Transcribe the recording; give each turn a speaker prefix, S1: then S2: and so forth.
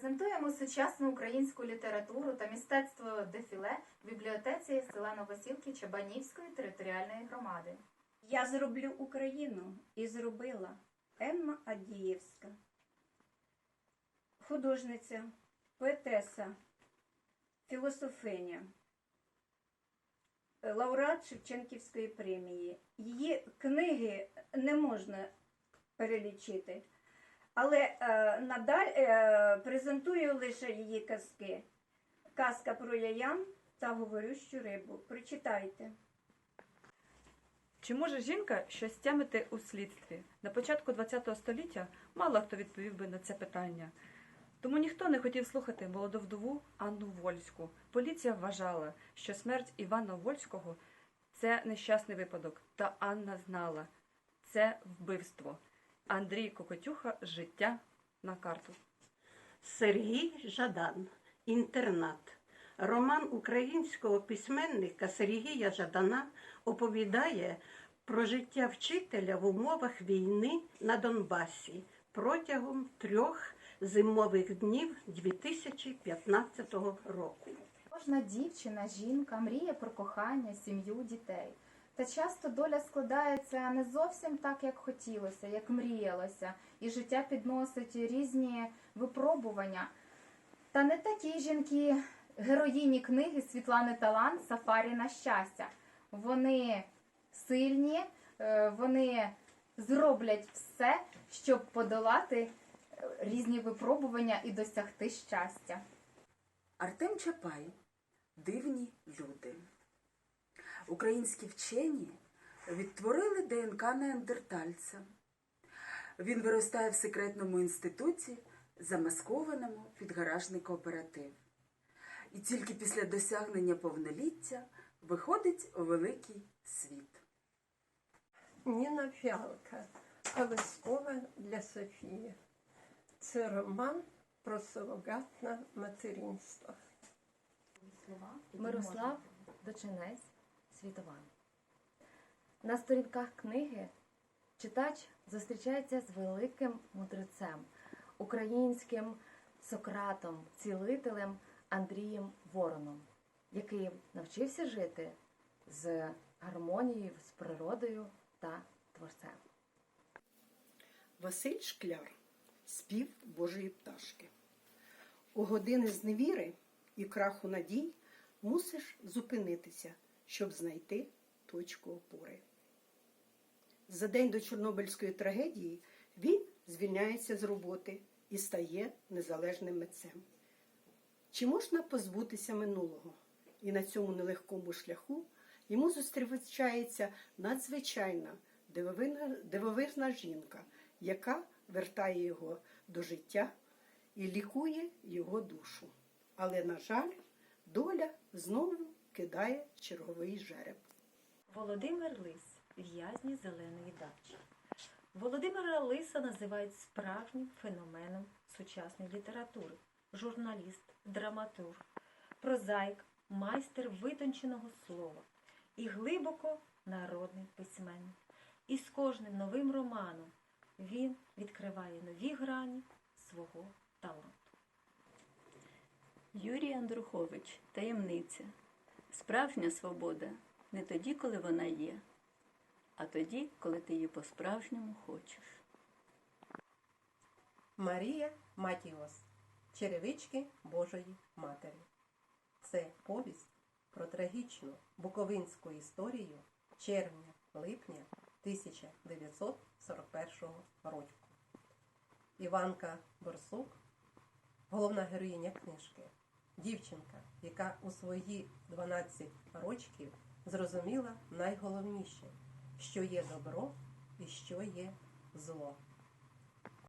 S1: Презентуємо сучасну українську літературу та мистецтво дефіле в бібліотеці села Новосілки Чабанівської територіальної громади.
S2: Я зроблю Україну і зробила Емма Адієвська. Художниця, поетеса, філософиня, лауреат Шевченківської премії. Її книги не можна перелічити, але е, надаль е, презентую лише її казки. Казка про яям та говорющу рибу. Прочитайте.
S3: Чи може жінка щось тямити у слідстві? На початку ХХ століття мало хто відповів би на це питання. Тому ніхто не хотів слухати молоду вдову Анну Вольську. Поліція вважала, що смерть Івана Вольського це нещасний випадок. Та Анна знала це вбивство. Андрій Кокотюха життя на карту.
S4: Сергій Жадан. Інтернат. Роман українського письменника Сергія Жадана оповідає про життя вчителя в умовах війни на Донбасі протягом трьох зимових днів 2015 року.
S1: Кожна дівчина, жінка мріє про кохання, сім'ю, дітей. Та часто доля складається не зовсім так, як хотілося, як мріялося, і життя підносить різні випробування. Та не такі жінки, героїні книги Світлани Талант Сафарі на щастя. Вони сильні, е, вони зроблять все, щоб подолати е, різні випробування і досягти щастя.
S5: Артем Чапай Дивні люди. Українські вчені відтворили ДНК неандертальця. Він виростає в секретному інституті, замаскованому під гаражний кооператив. І тільки після досягнення повноліття виходить у великий світ.
S6: Ніна Фіалка. Колискова для Софії. Це роман про сурогатне материнство.
S7: Мирослав Дочинець Світова. На сторінках книги читач зустрічається з великим мудрецем, українським Сократом, цілителем Андрієм Вороном, який навчився жити з гармонією, з природою та творцем.
S8: Василь Шкляр спів Божої пташки. У години зневіри і краху надій мусиш зупинитися, щоб знайти точку опори. За день до Чорнобильської трагедії він звільняється з роботи і стає незалежним митцем. Чи можна позбутися минулого? І на цьому нелегкому шляху йому зустрічається надзвичайна дивовина, дивовижна жінка, яка вертає його до життя і лікує його душу. Але, на жаль, доля знову кидає черговий жереб.
S9: Володимир Лис в'язні зеленої дачі. Володимира Лиса називають справжнім феноменом сучасної літератури, журналіст, драматург, прозаїк, майстер витонченого слова і глибоко народний письменник. І з кожним новим романом він відкриває нові грані свого таланту.
S10: Юрій Андрухович, таємниця. Справжня свобода не тоді, коли вона є, а тоді, коли ти її по-справжньому хочеш.
S11: Марія Матіос. Черевички Божої Матері. Це повість про трагічну буковинську історію червня-липня 1941 року. Іванка Борсук, головна героїня книжки, дівчинка, яка у свої 12 рочків зрозуміла найголовніше, що є добро і що є зло.